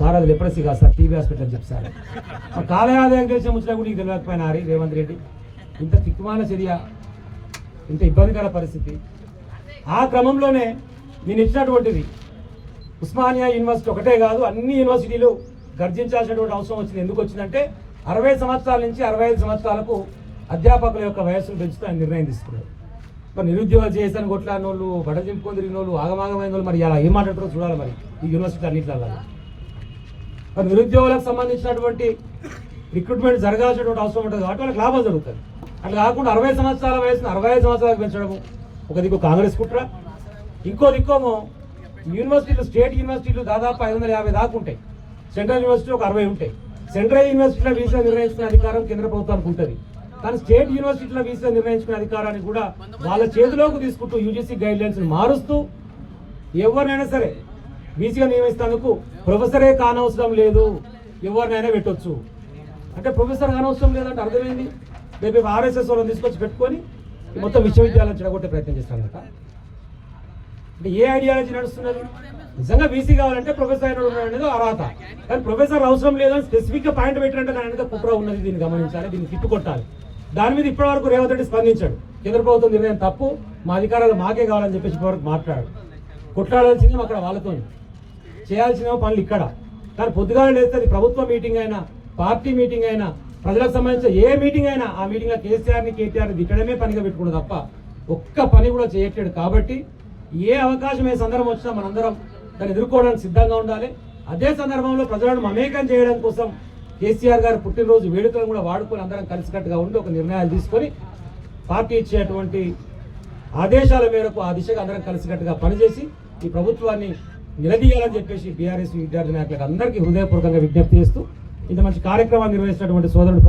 Sir అది leprosy కాదు sir TB hospital అని చెప్పి సార్ మరి కాలయాదయం వచ్చినా కూడా నీకు తెలియకపోయినా హరి రేవంత్ రెడ్డి? ఇంత తిక్కుమాల చర్య ఇంత ఇబ్బందికర పరిస్థితి. ఆ క్రమంలోనే నేను ఇచ్చినటువంటిది ఉస్మానియా యూనివర్సిటీ ఒకటే కాదు అన్ని యూనివర్సిటీలు గర్జించాల్సినటువంటి అవసరం వచ్చింది. ఎందుకు వచ్చిందంటే అరవై సంవత్సరాల నుంచి అరవై ఐదు సంవత్సరాలకు అధ్యాపకుల యొక్క వయస్సును పెంచుతూ ఆయన నిర్ణయం తీసుకున్నారు. మరి నిరుద్యోగాలు చేసాను కొట్లాడిన వాళ్ళు బడ చింపుకొని తిరిగిన వాళ్ళు ఆగమాగమైన వాళ్ళు మరి అలా ఏం మాట్లాడతారో చూడాలి మరి ఈ యూనివర్సిటీ అన్నింటిలో మరి నిరుద్యోగులకు సంబంధించినటువంటి రిక్రూట్మెంట్ జరగాల్సినటువంటి అవసరం ఉంటుంది. కాబట్టి వాళ్ళకి లాభం జరుగుతుంది. అట్లా కాకుండా అరవై సంవత్సరాల వయసును అరవై ఐదు సంవత్సరాలకు పెంచడము ఒక దిక్కు కాంగ్రెస్ కుట్ర. ఇంకో దిక్కోమో యూనివర్సిటీలు స్టేట్ యూనివర్సిటీలు దాదాపు ఐదు వందల యాభై దాకా ఉంటాయి. సెంట్రల్ యూనివర్సిటీ ఒక అరవై ఉంటాయి. సెంట్రల్ యూనివర్సిటీలో వీసా నిర్ణయించుకునే అధికారం కేంద్ర ప్రభుత్వానికి ఉంటుంది. కానీ స్టేట్ యూనివర్సిటీలో వీసా నిర్ణయించుకునే అధికారాన్ని కూడా వాళ్ళ చేతిలోకి తీసుకుంటూ యూజీసీ గైడ్ లైన్స్ మారుస్తూ ఎవరినైనా సరే బీసీగా నియమిస్తేందుకు ప్రొఫెసరే కానవసరం లేదు. ఎవరినైనా పెట్టొచ్చు. అంటే ప్రొఫెసర్ కానవసరం లేదంటే అర్థమైంది. రేపు ఆర్ఎస్ఎస్ వాళ్ళని తీసుకొచ్చి పెట్టుకొని మొత్తం విశ్వవిద్యాలయం చెడగొట్టే ప్రయత్నం చేస్తాను అంటే ఏ ఐడియాలజీ నడుస్తున్నది? నిజంగా బీసీ కావాలంటే ప్రొఫెసర్ అయిన అనేది అర్హత. కానీ ప్రొఫెసర్ అవసరం లేదని స్పెసిఫిక్గా పాయింట్ పెట్టినట్టు దాని వెనక కుట్ర ఉన్నది దీన్ని గమనించాలి దీన్ని తిప్పుకొట్టాలి దాని మీద ఇప్పటివరకు రేవంత్ రెడ్డి స్పందించాడు. కేంద్ర ప్రభుత్వం నిర్ణయం తప్పు మా అధికారాలు మాకే కావాలని చెప్పేసి ఇప్పటివరకు మాట్లాడాడు. కొట్లాడాల్సింది అక్కడ వాళ్ళతో చేయాల్సిన పనులు ఇక్కడ. కానీ పొద్దుగాలు లేస్తే అది ప్రభుత్వ మీటింగ్ అయినా పార్టీ మీటింగ్ అయినా ప్రజలకు సంబంధించిన ఏ మీటింగ్ అయినా ఆ మీటింగ్ కేసీఆర్ని కేటీఆర్ని దిక్కడమే పనిగా పెట్టుకున్నాడు తప్ప ఒక్క పని కూడా చేయట్లేడు కాబట్టి ఏ అవకాశం ఏ సందర్భం వచ్చినా మనందరం దాన్ని ఎదుర్కోవడానికి సిద్ధంగా ఉండాలి. అదే సందర్భంలో ప్రజలను మమేకం చేయడం కోసం కేసీఆర్ గారు పుట్టినరోజు వేడుకలను కూడా వాడుకొని అందరం కలిసికట్టుగా ఉండి ఒక నిర్ణయాలు తీసుకొని పార్టీ ఇచ్చేటువంటి ఆదేశాల మేరకు ఆ దిశగా అందరం కలిసికట్టుగా పనిచేసి ఈ ప్రభుత్వాన్ని నిలదీయాలని చెప్పేసి బీఆర్ఎస్ విద్యార్థి నాయకులకు అందరికీ హృదయపూర్వకంగా విజ్ఞప్తి చేస్తూ ఇంత మంచి కార్యక్రమాన్ని నిర్వహించినటువంటి సోదరుడు